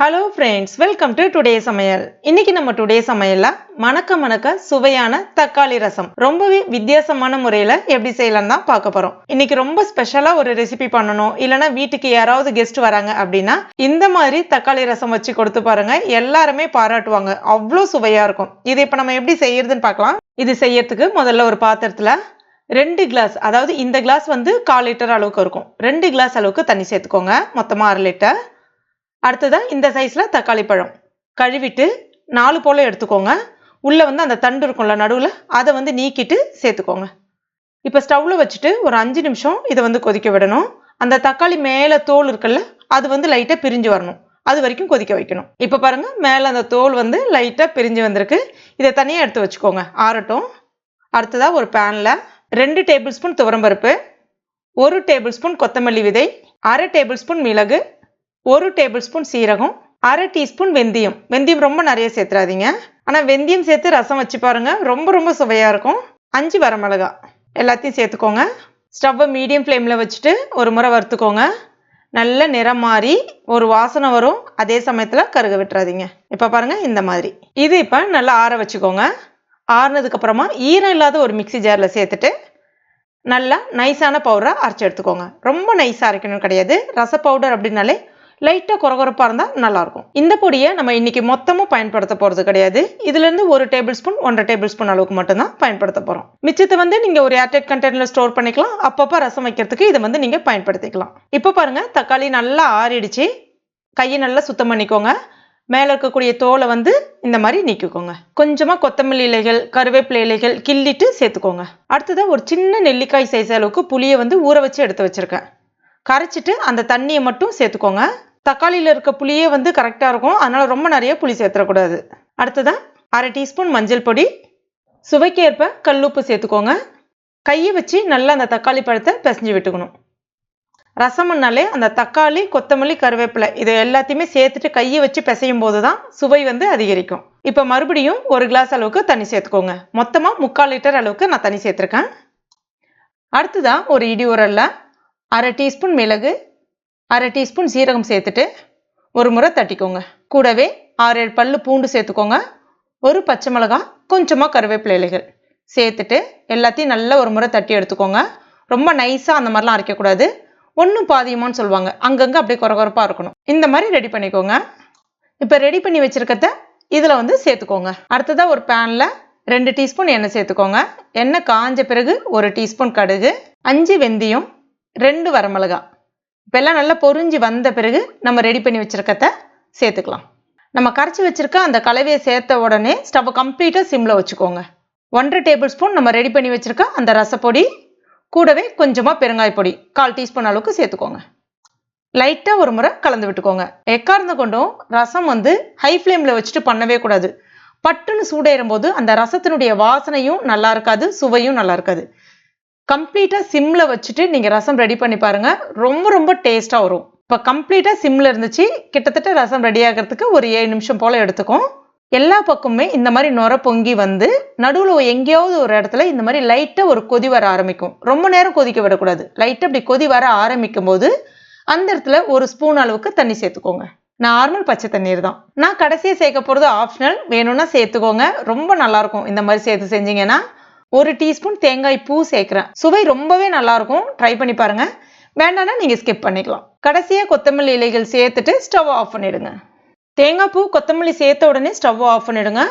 Hello friends welcome to today சமையல் இன்னைக்கு நம்ம டுடே சமையல்ல மணக்க மணக்க சுவையான தக்காளி ரசம். ரொம்பவே வித்தியாசமான முறையில் எப்படி செய்யலாம் தான் பார்க்க போகிறோம் இன்னைக்கு ரொம்ப ஸ்பெஷலாக ஒரு ரெசிபி பண்ணணும். இல்லைனா வீட்டுக்கு யாராவது கெஸ்ட் வராங்க அப்படின்னா இந்த மாதிரி தக்காளி ரசம் வச்சு கொடுத்து பாருங்க. எல்லாருமே பாராட்டுவாங்க. அவ்வளோ சுவையாக இருக்கும். இது இப்போ நம்ம எப்படி செய்யறதுன்னு பார்க்கலாம். இது செய்யறதுக்கு முதல்ல ஒரு பாத்திரத்தில் ரெண்டு கிளாஸ் அதாவது இந்த கிளாஸ் வந்து கால் லிட்டர் அளவுக்கு இருக்கும். ரெண்டு கிளாஸ் அளவுக்கு தண்ணி சேர்த்துக்கோங்க. மொத்தமாக அரை லிட்டர். அடுத்ததாக இந்த சைஸில் தக்காளி பழம். கழுவிட்டு நாலு போல் எடுத்துக்கோங்க. உள்ளே வந்து அந்த தண்டு இருக்கும்ல நடுவில் அதை வந்து நீக்கிட்டு சேர்த்துக்கோங்க. இப்போ ஸ்டவ்வில் வச்சுட்டு ஒரு அஞ்சு நிமிஷம் இதை வந்து கொதிக்க விடணும். அந்த தக்காளி மேலே தோல் இருக்குல்ல அது வந்து லைட்டாக பிரிஞ்சு வரணும். அது வரைக்கும் கொதிக்க வைக்கணும். இப்போ பாருங்கள் மேலே அந்த தோல் வந்து லைட்டாக பிரிஞ்சு வந்திருக்கு. இதை தனியாக எடுத்து வச்சுக்கோங்க. ஆறட்டும். அடுத்ததாக ஒரு பேனில் ரெண்டு டேபிள் ஸ்பூன் துவரம்பருப்பு ஒரு டேபிள் ஸ்பூன் கொத்தமல்லி விதை அரை டேபிள் ஸ்பூன் மிளகு ஒரு டேபிள் ஸ்பூன் சீரகம் அரை டீஸ்பூன் வெந்தயம். வெந்தயம் ரொம்ப நிறைய சேர்த்துறாதீங்க. ஆனால் வெந்தயம் சேர்த்து ரசம் வச்சு பாருங்க. ரொம்ப ரொம்ப சுவையாக இருக்கும். அஞ்சு வரமிளகா. எல்லாத்தையும் சேர்த்துக்கோங்க. ஸ்டவ்வை மீடியம் ஃப்ளேமில் வச்சுட்டு ஒரு முறை வறுத்துக்கோங்க. நல்ல நிறம் மாறி ஒரு வாசனை வரும். அதே சமயத்தில் கருக விட்டுறாதீங்க. இப்போ பாருங்கள் இந்த மாதிரி. இது இப்போ நல்லா ஆற வச்சுக்கோங்க. ஆறுனதுக்கப்புறமா ஈரம் இல்லாத ஒரு மிக்சி ஜாரில் சேர்த்துட்டு நல்லா நைஸான பவுடராக அரைச்சி எடுத்துக்கோங்க. ரொம்ப நைஸாக அரைக்கணும் கிடையாது. ரச பவுடர் அப்படின்னாலே லைட்டாக குறகுறப்பாக இருந்தால் நல்லாயிருக்கும் இந்த பொடியை நம்ம இன்றைக்கி மொத்தமும் பயன்படுத்த போகிறது கிடையாது. இதுலேருந்து ஒரு டேபிள் ஸ்பூன் ஒன்றரை டேபிள் ஸ்பூன் அளவுக்கு மட்டும்தான் பயன்படுத்த போகிறோம் மிச்சத்தை வந்து நீங்கள் ஒரு ஏர்டெட் கண்டெய்னரில் ஸ்டோர் பண்ணிக்கலாம். அப்பப்போ ரசம் வைக்கிறதுக்கு இதை வந்து நீங்கள் பயன்படுத்திக்கலாம். இப்போ பாருங்கள் தக்காளி நல்லா ஆறிடுச்சு. கையை நல்லா சுத்தம் பண்ணிக்கோங்க. மேலே இருக்கக்கூடிய தோலை வந்து இந்த மாதிரி நீக்கிக்கோங்க. கொஞ்சமாக கொத்தமல்லி இலைகள் கருவேப்பிலை இலைகள் கிள்ளிட்டு சேர்த்துக்கோங்க. அடுத்ததாக ஒரு சின்ன நெல்லிக்காய் சைஸ் அளவுக்கு புளியை வந்து ஊற வச்சு எடுத்து வச்சுருக்கேன். கரைச்சிட்டு அந்த தண்ணியை மட்டும் சேர்த்துக்கோங்க. தக்காளியில் இருக்க புளியே வந்து கரெக்டாக இருக்கும். அதனால் ரொம்ப நிறைய புளி சேர்த்துடக்கூடாது. அடுத்ததாக அரை டீஸ்பூன் மஞ்சள் பொடி. சுவைக்கேற்ப கல்லுப்பு சேர்த்துக்கோங்க. கையை வச்சு நல்லா அந்த தக்காளி பழத்தை பிசைஞ்சு விட்டுக்கணும். ரசம்னாலே அந்த தக்காளி கொத்தமல்லி கருவேப்பிலை இதை எல்லாத்தையுமே சேர்த்துட்டு கையை வச்சு பிசையும் போது தான் சுவை வந்து அதிகரிக்கும். இப்போ மறுபடியும் ஒரு கிளாஸ் அளவுக்கு தண்ணி சேர்த்துக்கோங்க. மொத்தமாக முக்கால் லிட்டர் அளவுக்கு நான் தண்ணி சேர்த்துருக்கேன். அடுத்ததான் ஒரு இடி உரலில் அரை டீஸ்பூன் மிளகு அரை டீஸ்பூன் சீரகம் சேர்த்துட்டு ஒரு முறை தட்டிக்கோங்க. கூடவே ஆறு ஏழு பல்லு பூண்டு சேர்த்துக்கோங்க. ஒரு பச்சை மிளகா கொஞ்சமாக கருவேப்பிலை இலைகள் சேர்த்துட்டு எல்லாத்தையும் நல்லா ஒரு முறை தட்டி எடுத்துக்கோங்க. ரொம்ப நைஸாக அந்த மாதிரிலாம் அரைக்கக்கூடாது. ஒன்றும் பாதியமான்னு சொல்லுவாங்க. அங்கங்கே அப்படியே குறகுறப்பாக இருக்கணும். இந்த மாதிரி ரெடி பண்ணிக்கோங்க. இப்போ ரெடி பண்ணி வச்சுருக்கத இதில் வந்து சேர்த்துக்கோங்க. அடுத்ததாக ஒரு பேனில் ரெண்டு டீஸ்பூன் எண்ணெய் சேர்த்துக்கோங்க. எண்ணெய் காஞ்ச பிறகு ஒரு டீஸ்பூன் கடுகு அஞ்சு வெந்தயம் ரெண்டு வரமிளகா இப்போ எல்லாம் நல்லா பொறிஞ்சு வந்த பிறகு நம்ம ரெடி பண்ணி வச்சுருக்கத சேர்த்துக்கலாம். நம்ம கரைச்சி வச்சுருக்க அந்த கலவையை சேர்த்த உடனே ஸ்டவ்வை கம்ப்ளீட்டாக சிம்மில் வச்சுக்கோங்க. ஒன்றரை டேபிள் ஸ்பூன் நம்ம ரெடி பண்ணி வச்சுருக்க அந்த ரசப்பொடி கூடவே கொஞ்சமாக பெருங்காய பொடி கால் டீஸ்பூன் அளவுக்கு சேர்த்துக்கோங்க. லைட்டாக ஒரு முறை கலந்து விட்டுக்கோங்க. எக்கார்ந்து கொண்டும் ரசம் வந்து ஹை ஃப்ளேமில் வச்சுட்டு பண்ணவே கூடாது. பட்டுன்னு சூடேறும் போது அந்த ரசத்தினுடைய வாசனையும் நல்லா இருக்காது சுவையும் நல்லா இருக்காது. கம்ப்ளீட்டாக சிம்மில் வச்சுட்டு நீங்கள் ரசம் ரெடி பண்ணி பாருங்கள் ரொம்ப ரொம்ப டேஸ்ட்டாக வரும். இப்போ கம்ப்ளீட்டாக சிம்மில் இருந்துச்சு. கிட்டத்தட்ட ரசம் ரெடி ஆகிறதுக்கு ஒரு ஏழு நிமிஷம் போல் எடுத்துக்கும். எல்லா பக்கமுமே இந்த மாதிரி நுர பொங்கி வந்து நடுவில் எங்கேயாவது ஒரு இடத்துல இந்த மாதிரி லைட்டாக ஒரு கொதி வர ஆரம்பிக்கும். ரொம்ப நேரம் கொதிக்க விடக்கூடாது. லைட்டாக அப்படி கொதி வர ஆரம்பிக்கும் போது அந்த இடத்துல ஒரு ஸ்பூன் அளவுக்கு தண்ணி சேர்த்துக்கோங்க. நார்மல் பச்சை தண்ணீர் தான். நான் கடைசியாக சேர்க்க போகிறது ஆப்ஷனல் வேணும்னா சேர்த்துக்கோங்க. ரொம்ப நல்லாயிருக்கும் இந்த மாதிரி சேர்த்து செஞ்சீங்கன்னா ஒரு டீஸ்பூன் தேங்காய் பூ சேர்க்குறேன். சுவை ரொம்பவே நல்லாயிருக்கும். ட்ரை பண்ணி பாருங்கள் வேண்டாம்னா நீங்கள் ஸ்கிப் பண்ணிக்கலாம். கடைசியாக கொத்தமல்லி இலைகள் சேர்த்துட்டு ஸ்டவ் ஆஃப் பண்ணிவிடுங்க தேங்காய் பூ கொத்தமல்லி சேர்த்த உடனே ஸ்டவ் ஆஃப் பண்ணிவிடுங்க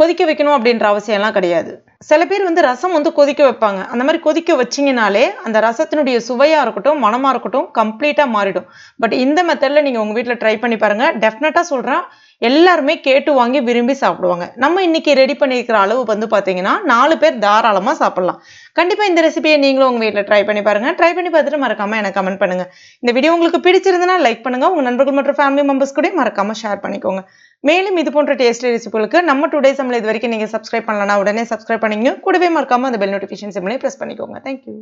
கொதிக்க வைக்கணும் அப்படின்ற அவசியம்லாம் கிடையாது. சில பேர் வந்து ரசம் வந்து கொதிக்க வைப்பாங்க. அந்த மாதிரி கொதிக்க வச்சிங்கனாலே அந்த ரசத்தினுடைய சுவையாக இருக்கட்டும் மனமாக இருக்கட்டும் கம்ப்ளீட்டாக மாறிடும். பட் இந்த மெத்தடில் நீங்கள் உங்கள் வீட்டில் ட்ரை பண்ணி பாருங்கள் டெஃபினட்டாக சொல்கிறேன் எல்லாருமே கேட்டு வாங்கி விரும்பி சாப்பிடுவாங்க. நம்ம இன்னைக்கு ரெடி பண்ணியிருக்கிற அளவு வந்து பார்த்தீங்கன்னா நாலு பேர் தாராளமாக சாப்பிட்லாம். கண்டிப்பாக இந்த ரெசிபியை நீங்களும் உங்கள் வீட்டில் ட்ரை பண்ணி பாருங்கள் ட்ரை பண்ணி பார்த்துட்டு மறக்காமல் எனக்கு கமெண்ட் பண்ணுங்கள் இந்த வீடியோ உங்களுக்கு பிடிச்சிருந்தனா லைக் பண்ணுங்கள் உங்கள் நண்பர்கள் மற்றும் ஃபேமிலி மெம்பர்ஸ் கூட மறக்காமல் ஷேர் பண்ணிக்கோங்க. மேலும் இது போன்ற டேஸ்டி ரெசிபிகளுக்கு நம்ம டுடே சம்மில் இது வரைக்கும் நீங்கள் சப்ஸ்கிரைப் பண்ணலன்னா உடனே சப்ஸ்கிரைப் பண்ணிங்க கூடவே மறக்காமல் அந்த பெல் நோட்டிஃபிகேஷன் சிம்லேயே ப்ரெஸ் பண்ணிக்கோங்க. Thank you